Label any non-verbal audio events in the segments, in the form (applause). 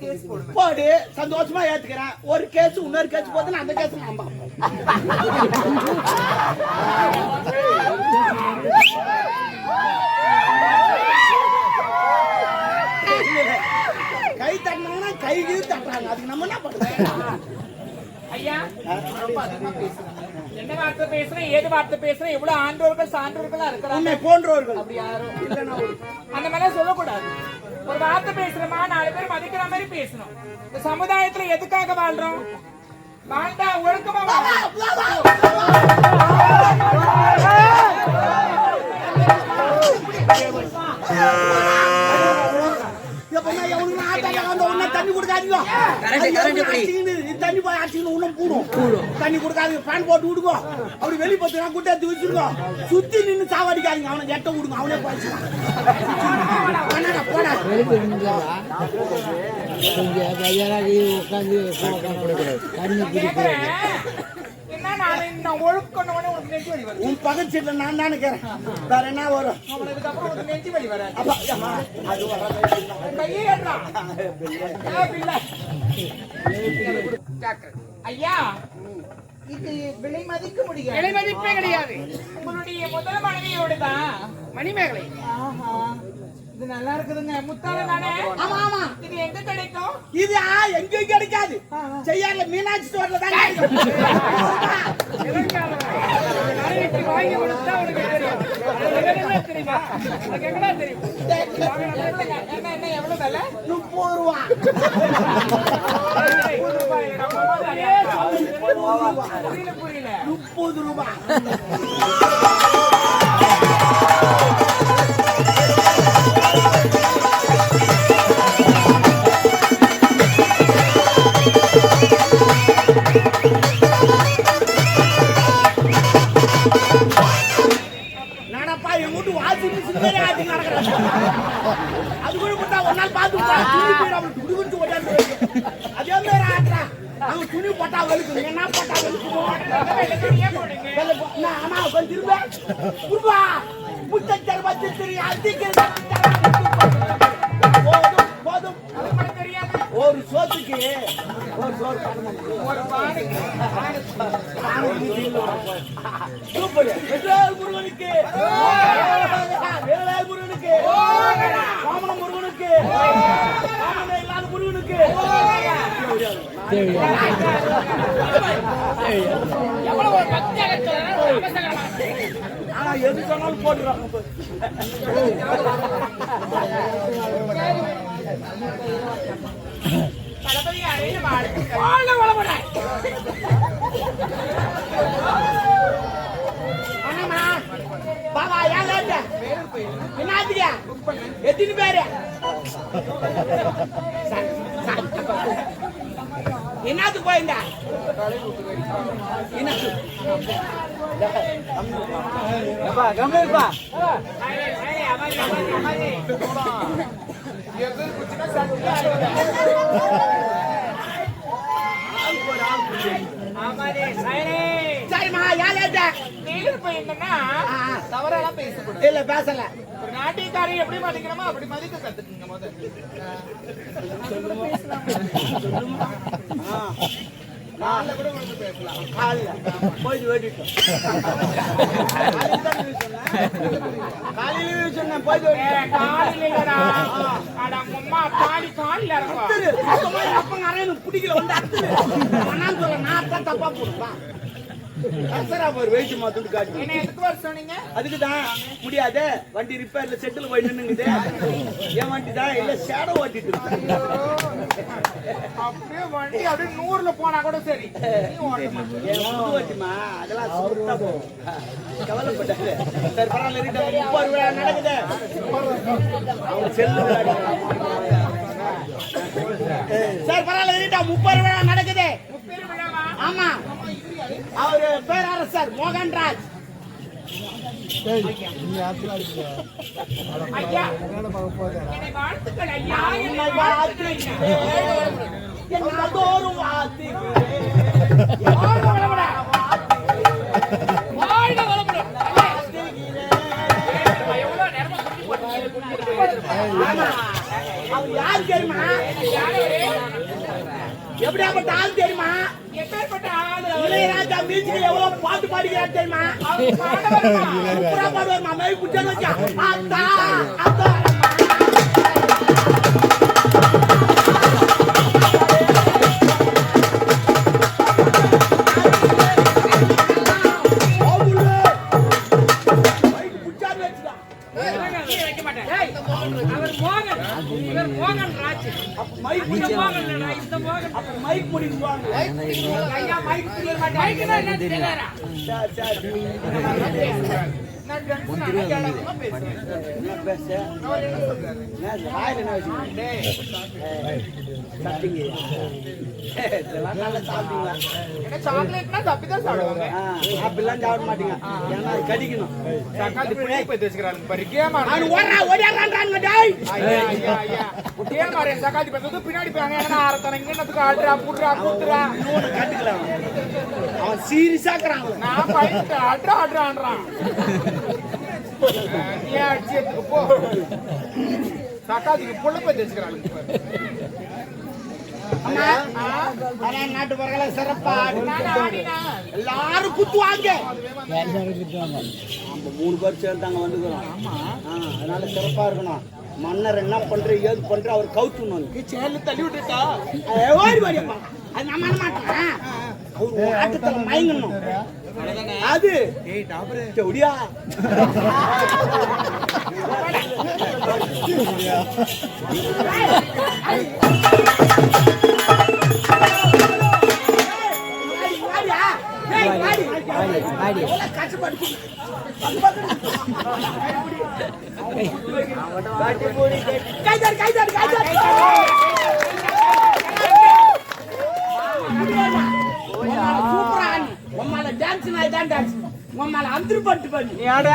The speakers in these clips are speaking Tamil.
கேஸ் போடுவேன் போடு சந்தோஷமா ஏத்துக்கிறேன் ஒரு கேஸ் இன்னொரு கேஸ் போதுன்னு அந்த கேஸ் நான் பார்ப்பேன் கை தட்டினாங்கன்னா கை கீழ் தட்டுறாங்க அதுக்கு நம்ம என்ன பண்றது ஐயா ரொம்ப அதிகமா பேசுறேன் என்ன வார்த்தை பேசுறேன் ஏது வார்த்தை பேசுறேன் எவ்வளவு ஆண்டோர்கள் சான்றோர்களா இருக்கிறாங்க உன்னை போன்றவர்கள் அப்படி யாரும் இல்லைன்னா அந்த மாதிரிலாம் சொல்லக்கூடாது ஒரு வார்த்தை பேசுறோமா நாலு பேர் மதிக்கிற மாதிரி பேசணும் இந்த சமுதாயத்துல எதுக்காக வாழ்றோம் வாழ்ந்தா ஒழுக்கமா தண்ணி கொடுக்காதீங்க தண்ணி போய் அடிச்சுக்கின்னு இன்னும் கூடும். தண்ணி கொடுக்காது ஃபேன் போட்டு விடுங்க. அப்படி வெளியே பார்த்து குட்டை எடுத்து வச்சிருங்க. சுத்தி நின்று சாவடிக்காதீங்க அவனை எட்ட விடுங்க அவனே போயிடுச்சுவான் போடா கொஞ்சம் உட்காந்து தண்ணி என்ன உன் பக்கத்து நான் தானே வேற என்ன வரும்? நெஞ்சு வலி அது கையே ஐயா இது விலை மதிக்க முடியாது. விலை மதிப்பே கிடையாது. உங்களுடைய முதல் மனைவியோடு தான். மணிமேகலை. ஆஹா இது நல்லா இருக்குதுங்க. முத்தால நானே ஆமா ஆமா. இது எங்க கிடைக்கும்? இது எங்கேயும் கிடைக்காது. செய்யார்ல மீனாட்சி ஸ்டோர்ல தான் கிடைக்கும். நாளைக்கு வாங்கி கொடுத்தா தெரியும். தெரியுமா? உனக்கு எங்கடா தெரியும்? என்னங்க, என்ன என்ன எவ்வளவு விலை முப்பது ரூபா. புரியல புரியல. முப்பது ரூபா. ஒரு சோத்துக்கு ஒரு சோறு ஒரு சூப்பர் முருகனுக்கு வேலால் முருகனுக்கு முருகனுக்கு இல்லாத முருகனுக்கு எவ்வளவு ஆனா எது சொன்னாலும் போட்டுறாங்க தளபதி அறையில் எத்தனை பேரு என்னத்துக்கு போயிருந்த? சரிம்மா ஏன் லேட்ட நீங்க போயிருந்தா தவறெல்லாம் பேசக்கூடாது. இல்ல பேசல. ஒரு நாட்டியக்காரி எப்படி மதிக்கணுமோ அப்படி மதிக்க கத்துக்குங்க முதல்ல. நாளில் கூட உங்களுக்கு பேசலாம். காலைல. போயிட்டு வேட்டிட்டோம் காலையில சொன்னேன் காலில் இல்லடா. அட, உம்மா, காலி காலில் இறங்குவா. சுத்தமா எங்க அப்பா நிறைய எனக்கு பிடிக்கல. வந்து அத்துரு. நான் சொல்ல நான் தான் தப்பா போடுவேன். போய் வெயிட் மாத்துட்டு காட்டு? அதுக்கு தான் முடியாது வண்டி ரிப்பேர்ல செட்டில் போய் நின்னுங்குது என் வண்டி தான் இல்ல ஷேடோ ஓட்டிட்டு. அப்படியே வண்டி அப்படியே நூறுல போனா கூட சரி நீ ஓட்ட மாட்ட. என் புது வண்டிமா அதெல்லாம் சுத்தா போகும் கவலைப்பட்டாரு சரி பரவாயில்ல இருக்கட்டும். முப்பது ரூபா நடக்குது அவங்க செல்லு (laughs) சரி பரவாயில்ல இருக்கட்டும். முப்பது ரூபா நடக்குது அவரு பேரரசர் மோகன்ராஜ். ஐயா, என்னை வாழ்த்துக்கள் ஐயா, என்னை வாழ்த்துக்கள் வாழ்த்துகிறேன். என்னதோறும் வாழ்த்துகிறேன். வாழ்க வளமுடன். வாழ்க வளமுடன். யார் தெரியுமா? எப்படியாப்பட்ட ஆள் தெரியுமா? எப்பேற்பட்ட ஆளு இளையராஜா மியூசிக் எவ்வளவு பாட்டு பாடுகிறார் தெரியுமா (laughs) அவர் பாடவருமா? சூப்பரா பாடுவார் மாமா குச்சன் வச்சா அத்தா அத்தா தெரியாதா நான் அப்படிலாம் சாப்பிட மாட்டீங்க ஏன்னா அது கடிக்கணும் தக்காளி போய் நான் ஓடுறா ஓடியாடுறான்றாங்க டேய் ஐயா ஐயா ஐயா தக்காளி பின்னாடி போய் என்ன ஆரத்தன இங்க ஆடுறா புடுறா குத்துறா இன்னொன்னு கட்டுக்கலாம் அவன் நான் ஆடுறா ஆடுறான்றான் நீ போ தக்காளிக்கு நாட்டு பரகல சிறப்பா எல்லாரும் குத்துவாங்க நம்ம மூணு பேர் சேர்ந்தாங்க வந்துக்கிறோம் ஆ, அதனால சிறப்பா இருக்கணும் மன்னர் என்ன பண்ற ஏது பண்ற அவர் கவுத்து சேலு தள்ளி விட்டுட்டா ஓடி அது நான் மாட்டேன் அவர் மயங்கணும் அது? ஒடியா கைதார் கைதார் கைதார் சூப்பரா ஆடி உம்மால டான்ஸ் நான் தான் டான்ஸ் உம்மால அந்திரு பட்டு பண்ணி எவ்வளவு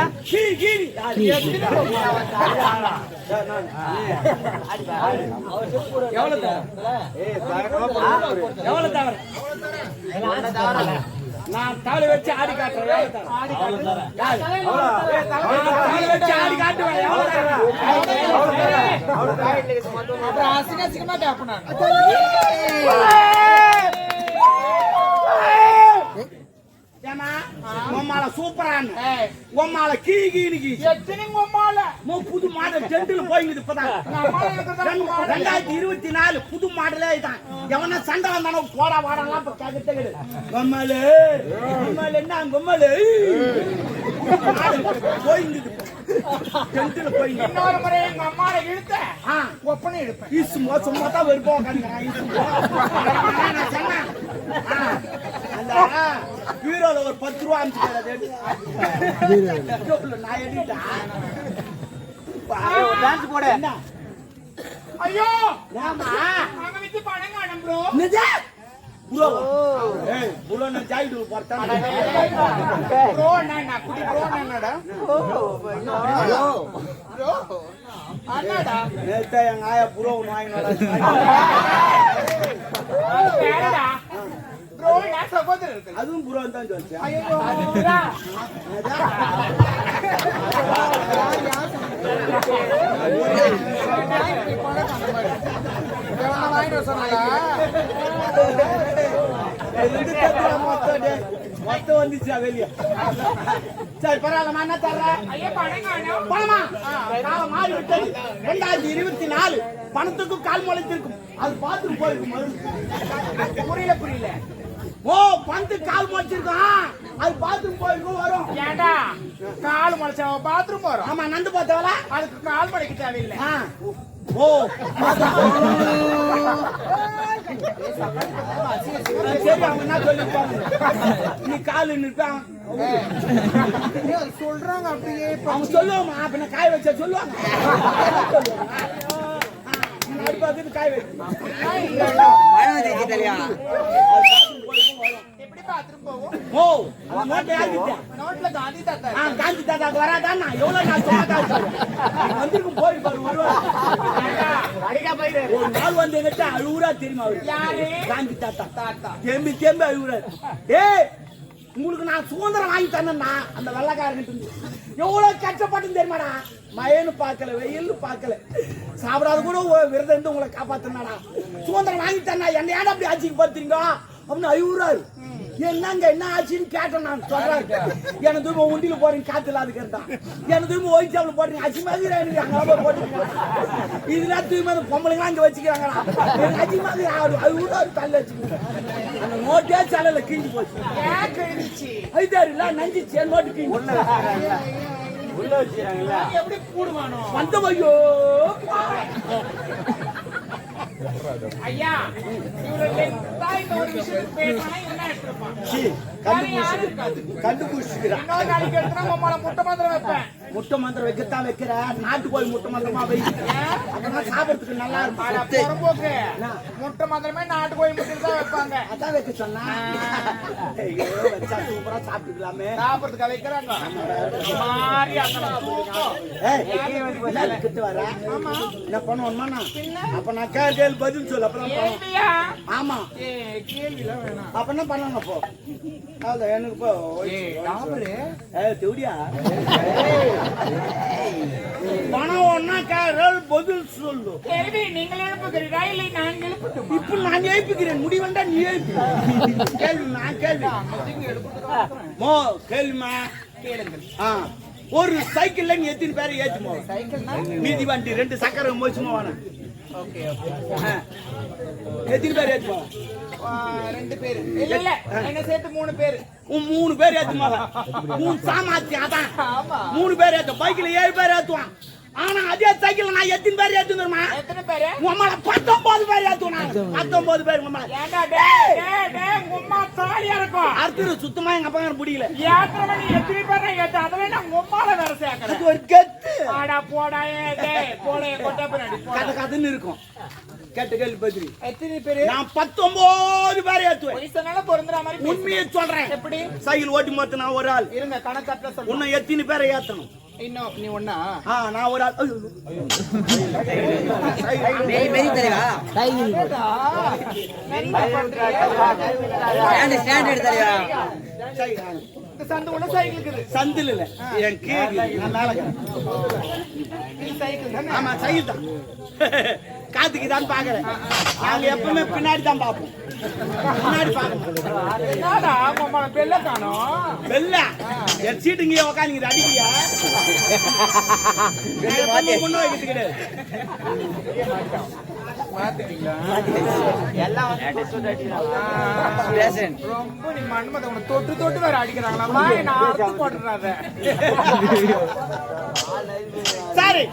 எவ்வளவு தவறு நான் தவளை வச்சு ஆடி காட்டுறேன் நான் தவளை வச்சு ஆடி காட்டுவேன் அப்புறம் அசிங்க அசிங்கமா கேப்பேன் ஏமா உம்மால சூப்பரான. உம்மால கீ கீனு கீ. எத்தனை உம்மால? மோ புது மாடல் டென்ட்ல போயிங்குது இப்பதான். ரெண்டு- ரெண்டாயிரத்தி இருபத்தி நாலு புது மாடலே இதான். எவனா சண்டை வந்தானோ போடா வாடலாம் இப்ப கேட்கறதே கிடையாது கொம்மலு என்ன கொம்மலு போயிங்குது டென்ட்ல போயிங்க இன்னொரு முறை எங்க அம்மாவை இழுத்த ஆ. ஒப்பனை எடுப்பேன் ஈசு மோ சும்மா தான் வெறுப்போம். நான் சொன்னேன். அந்த பீரோல ஒரு பத்து ரூபா அனுப்பிச்சு நான் எடுத்தேன் டான்ஸ் போட. ஐயோ! ஏமா வித்து பணம் காணும் ப்ரோ நிஜா புரோ ஏய் புரோ நான் ஜாயிடு போறேன். ப்ரோ என்ன குடி ப்ரோ என்னடா? ப்ரோ அண்ணாடா. நேத்தா எங்க ஆயா புரோ ஒன்று வாங்கினோட வேறடா ப்ரோ நான் சகோதரர் இருக்கு அதுவும் புரோ தான் சொல்லிச்சு மொத்தம் வந்துச்சு வெளியே சரி பரவாயில்ல என்ன தர்றேன்? ஐயா பணம் காணும். பணமா? காலம் மாறி விட்டது ரெண்டாயிரத்தி இருபத்தி நாலு பணத்துக்கும் கால் முளைத்திருக்கும். அது பார்த்துட்டு போயிருக்கும். புரியல புரியல. ஓ பணத்து கால் முளைச்சிருக்கும் அது பார்த்துட்டு போயிருக்கும் வரும் ஏண்டா கால் முளைச்சவன் பாத்ரூம் வரும் ஆமா நந்து பார்த்தவளா அதுக்கு கால் மடைக்கு தேவையில்லை. ஓ சரி அவங்க என்ன சொல்லிருப்பாங்க நீ கால் நிற்பான் சொல்றாங்க அப்படியே அவங்க சொல்லுவாங்க அப்ப காய வச்சா சொல்லுவாங்க முன்னாடி பார்த்துட்டு காய வச்சு எப்படி பாத்ரூம் போவோம்? ஓ அவன் நோட்டை யாருக்கு நோட்ல காந்தி தாத்தா ஆ காந்தி தாத்தாக்கு வராதா நான். எவ்வளவு நான் சொன்னதா வந்திருக்கும் போய் பாரு வருவாரு ஒரு நாள் வந்து எங்கிட்ட அழுவுறா தெரியுமா அவரு? யாரு? காந்தி தாத்தா தாத்தா தேம்பி தேம்பி அழுவுறாரு. ஏய் உங்களுக்கு நான் சுதந்திரம் வாங்கி தந்தேன்னா அந்த வெள்ளக்காரங்கிட்ட இருந்து எவ்வளவு கஷ்டப்பட்டு தெரியுமாடா? மயன்னு பார்க்கல வெயில் பார்க்கல. சாப்பிடாத கூட விரதம் இருந்து உங்களை காப்பாத்தினாடா சுதந்திரம் வாங்கி தந்தா என்ன ஏன் அப்படி ஆட்சிக்கு பார்த்துறீங்க அப்படின்னு ஐயூறாரு என்னங்க என்ன ஆச்சுன்னு கேட்டேன் நான். சொல்றாரு எனக்கு தூரம் உண்டியில போறீங்க காத்து இல்லாத கேட்டான் எனக்கு தூரம் ஒயிட் சாப்பிட போறீங்க அசிமாதிரா எனக்கு அங்க போட்டு இதெல்லாம் தூய்மை அந்த பொம்பளைங்க அங்க வச்சுக்கிறாங்களா எனக்கு அது ஊராரு தள்ள வச்சுக்கிறாங்க அந்த நோட்டே சாலையில கிழிஞ்சு போச்சு? ஐதாரு இல்ல நஞ்சிச்சு. என் நோட்டு கிழிஞ்சு எப்படி கூடுவானோ? வந்த வையோ ஐயா கண்டுபிடிச்சிக்கிறான். நாளைக்கு எடுத்துனா உம்மால முட்டை மாத்திரம் வைப்பேன். முட்டை மந்திரம் வைக்கத்தான் வைக்கிற நாட்டுக்கோழி முட்டை மந்திரமா வை. அப்பதான் சாப்பிடறதுக்கு நல்லா இருக்கும். முட்டை மாத்திரமே நாட்டுக்கோழி முட்டை தான் வைப்பாங்க. அதான் வைக்க சொன்னா. வச்சா சூப்பரா சாப்பிட்டுக்கலாமே. சாப்பிடுறதுக்கு வைக்கிறாங்க மாறி ஏய், என்ன கிட்ட வர? என்ன பண்ணுவோம்மா நான்? அப்ப நான் கேள்வி பதில் சொல்லு அப்புறம் ஆமா. கேள்விலாம் வேணாம். அப்ப என்ன பண்ணணும் அப்போ அவ்வளவுதான், எனக்கு இப்போ தேவடியா பணம் ஒன்னா கேள்வி பதில் சொல்லு. கேள்வி நீங்கள் எழுப்புகிறீரா. இல்லை நான் எழுப்பட்டுமா? இப்ப நான் ஏய்ப்பிக்கிறேன் முடி வேண்டா நீ ஏய்ப்பி கேள்வி நான் கேள்வி மோ கேள்விமா கேளுங்கள். ஆ ஒரு சைக்கிள்ல நீ எத்தனை பேரை ஏத்துமோ மீதி வண்டி ரெண்டு சக்கரை மோச்சுமா ஓகே எத்தனை பேர் ஏத்துமா? ரெண்டு பேரு. இல்ல இல்ல. என்ன சேர்த்து மூணு பேரு. உன் மூணு பேர் ஏத்துமா? மூணு சாமாத்தி அதான். ஆமா. மூணு பேர் ஏத்து பைக்ல ஏழு பேர் ஏத்துவான். ஆனா அதே சைக்கிள் நான் எத்தனை பேர் ஏத்துமா எத்தனை பேரு? உம்மள பத்தொன்பது பேர் ஏத்துவோம் நான். பத்தொன்பது. பேர் உம்மள ஏண்டா டேய் டேய் அம்மா தாலியா இருக்கும் அடுத்து சுத்தமா எங்க அப்பா முடியல ஏத்துறவன் நீ எத்தனை பேரை ஏத்து அதுல நான் உங்க அம்மால வேற சேர்க்கறேன் அது ஒரு கெத்து. ஆடா போடா டேய் போடா கொட்ட பின்னாடி கதை கதைன்னு இருக்கும். கேட்டு கேள்வி பதிரி எத்தனை பேரு? நான் பத்தொன்பது பேர் ஏத்துவேன். வயசுனால பொருந்துற மாதிரி. உண்மையை சொல்றேன். எப்படி? சைக்கிள் ஓட்டி மொத்த நான் ஒரு ஆள். இருங்க சொல்லுங்க உன்னை எத்தனை பேரை ஏத்தணும்? இன்னும் நீ ஒண்ணா ஆ நான் ஒரு ஆள். மெரி மெரி தலைவா டைமிங் என்ன பண்றீங்க? ஸ்டாண்ட் ஸ்டாண்ட் எடுத்து தலைவா சரி, ஆ. இந்த சந்து உள்ள சைக்கிள் இருக்குது சந்தில் இல்ல என் கீழ் நான் மேல இருக்கேன். இது சைக்கிள் தானே ஆமா சைக்கிள் தான் காத்துக்கு தான் பாக்குறேன் நாங்க எப்பவுமே பின்னாடி தான் பார்ப்போம் முன்னாடி பார்க்க பெல்ல என் சீட்டு உக்காந்து அடிக்கிறியா நான் கிடையாது ரொம்ப நீ தொட்டு தொட்டு வேற அடிக்கிறாங்களா நான் போட்டுறாத சரி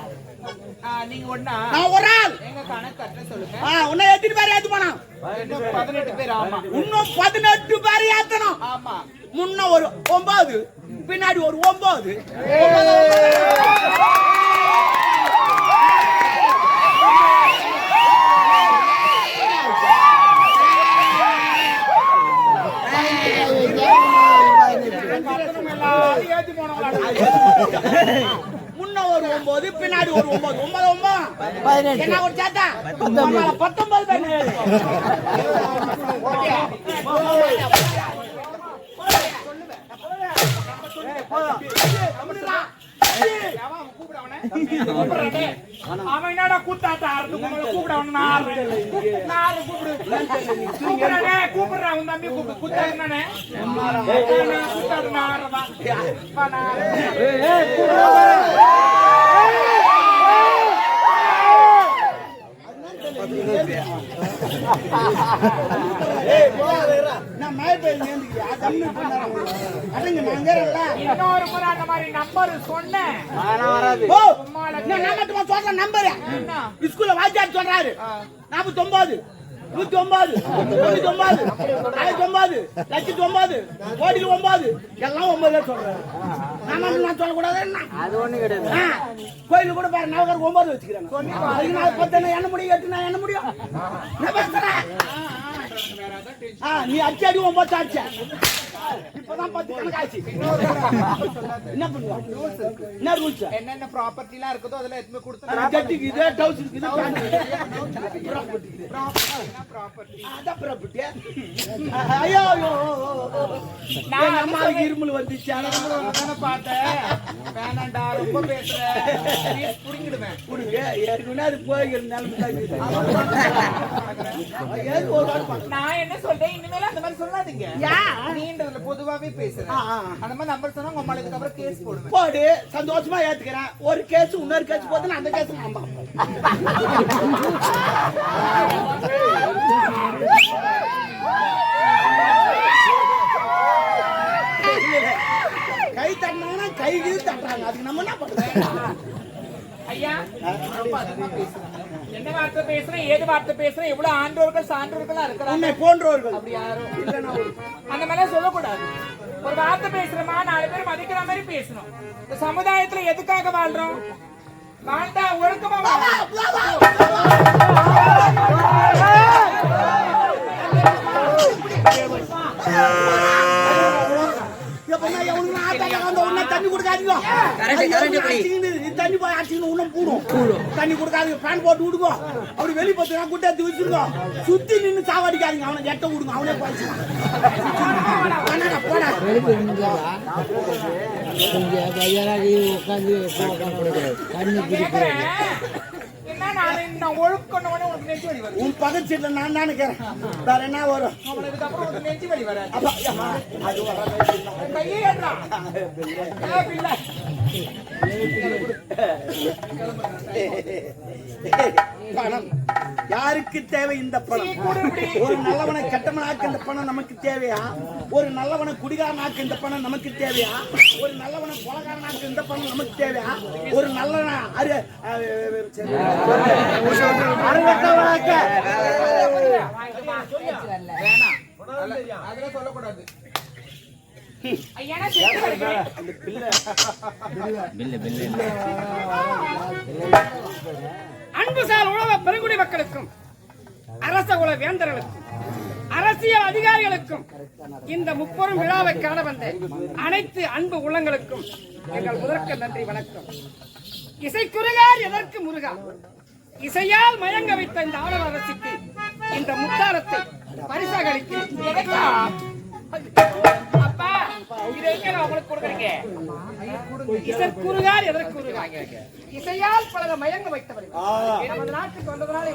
நீங்க ஒண்ணா நான் ஒரு ஆள். எங்க கணக்கு சொல்லுங்க. ஆ, உன்னை எத்தனை பேர் ஏத்து போனா பதினெட்டு பேர் ஆமா. இன்னும் பதினெட்டு பேர் ஏத்தணும். ஆமா. முன்ன ஒரு ஒன்பது பின்னாடி ஒரு ஒன்பது. ஏத்தி போனவங்களா ஒரு ஒன்பது பின்னாடி ஒரு ஒன்பது ஒன்பது ஒன்பது பதினெட்டு என்ன ஒரு சேத்தா பத்தொன்பது பேர் அவன் கூப்பிடு அவனை. அவன் என்னடா கூத்தாட்ட ஆடுறது கூப்பிட அவனை நான் கூப்பிடு. உன் தம்பி கூப்பிடு. நான் மழை தம்பி அடங்க இன்னொரு முறை அந்த மாதிரி நம்பர் சொன்னேன். ஓ நான் மட்டுமா சொல்றேன் நம்பர் என்ன? ஸ்கூல்ல வாத்தியார் சொல்றாரு. நாற்பத்தி ஒன்பது நூத்தி ஒன்பது தொண்ணூத்தி ஒன்பது ஆயிரத்தி ஒன்பது லட்சத்தி ஒன்பது கோடியில் ஒன்பது எல்லாம் ஒன்பதே சொல்றாரு. நான் மட்டும் நான் சொல்லக்கூடாது என்ன? அது ஒண்ணு கிடையாது. கோயில கூட பாரு ஒன்பது வச்சுக்கிறாங்க. அதுக்கு நான் பத்து என்ன முடியும் எட்டு நான் எண்ண முடியும்? நான் பேசுறேன் நீ அடிச்சு அடி ஒன்பது அடிச்ச. இப்பதான் பத்து கணக்காச்சு என்ன பண்ணுவா? என்ன ரூல்ஸ் என்னென்ன ப்ராப்பர்ட்டி எல்லாம் இருக்குதோ அதெல்லாம் எதுவுமே கொடுத்து ஜட்டிக்கு இது டவுசருக்கு இது ப்ராப்பர்ட்டி ப்ராப்பர்ட்டி அதான் ப்ராப்பர்ட்டி ஐயோ ஐயோ நான் அம்மாவுக்கு இருமல் வந்துச்சு அதான் தானே பார்த்தேன். வேணாண்டா ரொம்ப பேசுற. Please, புடிங்கிடுவேன் கொடுங்க ஏற்கனவே அது இருக்குது. ஏது ஒரு வாரம் பார்க்கலாம். நான் என்ன சொல்றேன்? இனிமேல அந்த மாதிரி சொல்லாதீங்க? நீன்றதுல பொதுவாவே பேசுறேன். அந்த மாதிரி நம்பர் சொன்னா உங்க அம்மாளுக்கு அப்புறம் கேஸ் போடுவேன். போடு. சந்தோஷமா ஏத்துக்கிறேன். ஒரு கேஸ் இன்னொரு கேஸ் போது அந்த கேஸ் கை தட்டினாங்கன்னா கை கீழ் தட்டுறாங்க. அதுக்கு நம்ம என்ன பண்றோம் ஐயா ரொம்ப அதிகமா பேசுறேன் என்ன வார்த்தை பேசுறேன் ஏது வார்த்தை பேசுறேன் எவ்வளவு ஆண்டோர்கள் சான்றோர்களா இருக்கிறாங்க? உன்னை போன்றவர்கள். அப்படி யாரும் அந்த மாதிரிலாம் சொல்லக்கூடாது. ஒரு வார்த்தை பேசுறோமா நாலு பேர் மதிக்கிற மாதிரி பேசணும். இந்த சமுதாயத்துல எதுக்காக வாழ்றோம்? வாழ்ந்தா ஒழுக்கமா தண்ணி கொடுக்காதீங்க. தண்ணி போய் அடிச்சுக்கின்னு உன்னை பூடும். தண்ணி கொடுக்காதீங்க, ஃபேன் போட்டு விடுங்க. அப்படி வெளிய பத்தினா குட்டை எடுத்து வச்சிருங்க. சுத்தி நின்னு சாவடிக்காதீங்க, அவனை எட்ட விடுங்க, அவனே உன் பக்கத்து சீட்ல நான் தான். வேற என்ன வரும்? அப்பா, அது. பணம். யாருக்கு தேவை இந்த பணம்? ஒரு நல்லவனை கெட்டவனாக்கு இந்த பணம் நமக்கு தேவையா? ஒரு நல்லவனை குடிகாரனாக்கு இந்த பணம் நமக்கு தேவையா? ஒரு நல்லவனை கொலகாரனாக்கு இந்த பணம் நமக்கு தேவையா? ஒரு நல்லவன அரு வேணாம். அதெல்லாம் சொல்லக்கூடாது. அன்புசால் உலக பெருங்குடி மக்களுக்கும் அரச குல வேந்தர்களுக்கும் அரசியல் அதிகாரிகளுக்கும் இந்த முப்பெரும் விழாவை காண வந்த அனைத்து அன்பு உள்ளங்களுக்கும் எங்கள் முதற்க நன்றி வணக்கம். இசைக்குருகார் எதற்கு முருகா? இசையால் மயங்க வைத்த இந்த ஆடவ அரசுக்கு இந்த முத்தாரத்தை பரிசாக அளிக்கிறேன். இசையால் பலர மயங்க வைத்தவர். நமது நாட்டுக்கு வந்ததனால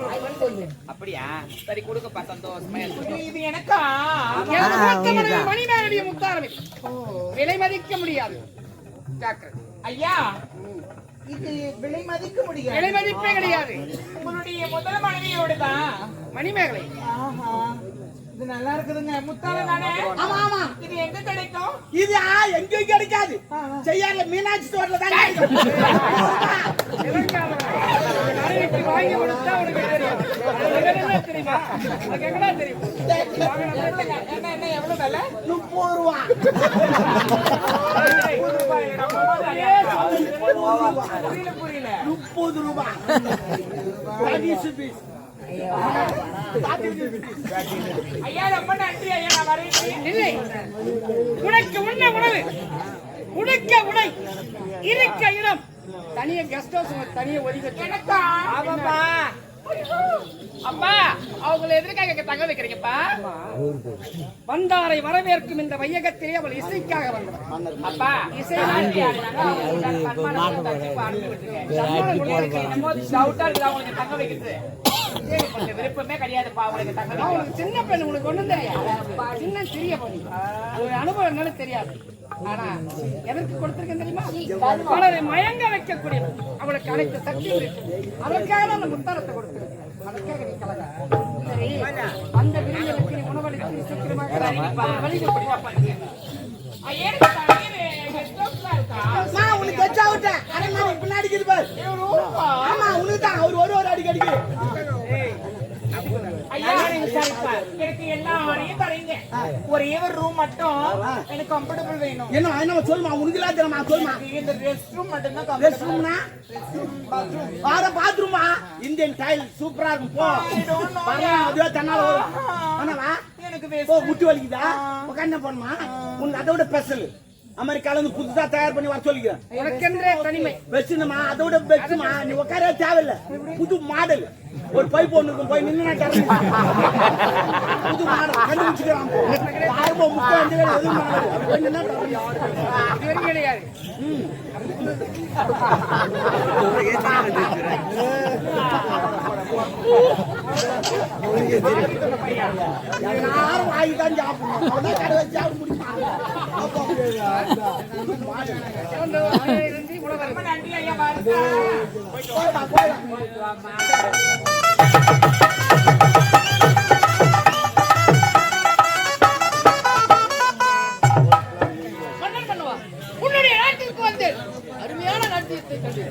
அப்படியா? சரி கொடுக்கப்பா சந்தோஷமா. இது எனக்கா? மணிமேகலைய முத்தாரமே. விலை மதிக்க முடியாது. ஐயா இது விலை மதிக்க முடியாது. விலை மதிப்பே கிடையாது. உங்களுடைய முதல் மனைவியோட தான் மணிமேகலை. இது நல்லா இருக்குதுங்க. முத்தால நானே. ஆமா ஆமா. இது எங்க கிடைக்கும்? இது ஆ, எங்கேயும் கிடைக்காது. செய்யாத மீனாட்சி தோட்டல தான் வாங்கி கொடுத்தா உனக்கு தெரியும். அது என்ன தெரியுமா? உனக்கு எங்கடா தெரியும்? எவ்வளவுங்க? என்ன என்ன எவ்வளவு விலை? முப்பது ரூபா. புரியல புரியல. முப்பது ரூபா. இல்லை உனக்கு உண்ண உணவு உடுக்க உடை இருக்க இடம் தனிய கெஸ்ட் ஹவுஸ் தனிய ஒதுக்கி ஆமாப்பா அப்பா அவங்களை எதிர்க்காக தங்க வைக்கிறீங்கப்பா வந்தாரை வரவேற்கும் இந்த வையகத்திலே அவள் இசைக்காக வந்தவர் அப்பா இசை இருக்குது தங்க வைக்கிறது. கொஞ்சம் விருப்பமே கிடையாதுப்பா உங்களுக்கு தங்க வைக்கிறது. சின்ன பெண் உனக்கு ஒண்ணும் தெரியாது சின்ன சிறிய பொண்ணு ஒரு அனுபவம் என்னன்னு தெரியாது ஆனா எதற்கு கொடுத்திருக்கேன் தெரியுமா பலரை மயங்க வைக்கக்கூடிய அவளுக்கு அனைத்து சக்தி அதற்காக அந்த முத்தாரத்தை கொடுத்திருக்கேன் அதற்காக நீ சரி அந்த விருந்தினருக்கு நீ உணவளித்து சீக்கிரமாக வழி நான் உனக்கு விட்டேன் பின்னாடி பாரு ஆமா உனக்கு தான் அவர் ஒரு ஒரு அடிக்கு அடிக்கு ஐயா, எனக்கு எல்லா ஆடையும் தரீங்க. ஒரே ஒரு ரூம் மட்டும் எனக்கு கம்ஃபர்டபுள் வேணும். என்ன என்ன சொல்லுமா? உனக்கு எல்லாம் தெரியுமா சொல்லுமா? இந்த ரெஸ்ட் ரூம் மட்டும் தான் ரெஸ்ட். ரூம்னா வார பாத்ரூமா இந்தியன் டைல் சூப்பரா இருக்கும். போ. அதுவே தன்னால வரும். என்னவா எனக்கு வேஸ்ட் முட்டி வலிக்குதா? உட்காந்து பண்ணுமா? உனக்கு அதை விட ஸ்பெஷல் அமெரிக்கால இருந்து புதுசா தயார் பண்ணி வர சொல்லிக்கிறேன். உனக்கென்றே தனிமை. பெஸ்ட்மா அதோட பெஸ்ட்மா நீ உட்காரவே தேவையில்ல. புது மாடல் ஒரு பைப் ஒண்ணு இருக்கும் போய் நின்று புது மாடல் (laughs) கண்டுபிடிச்சுக்கிறான் ஆயிரம் முப்பது அஞ்சு பேர் எதுவும் கிடையாது யாரும் வாங்கி தான் சாப்பிடணும் கடை வச்சு சாப்பிட முடியுமா போயிடலாம் போயிடலாம்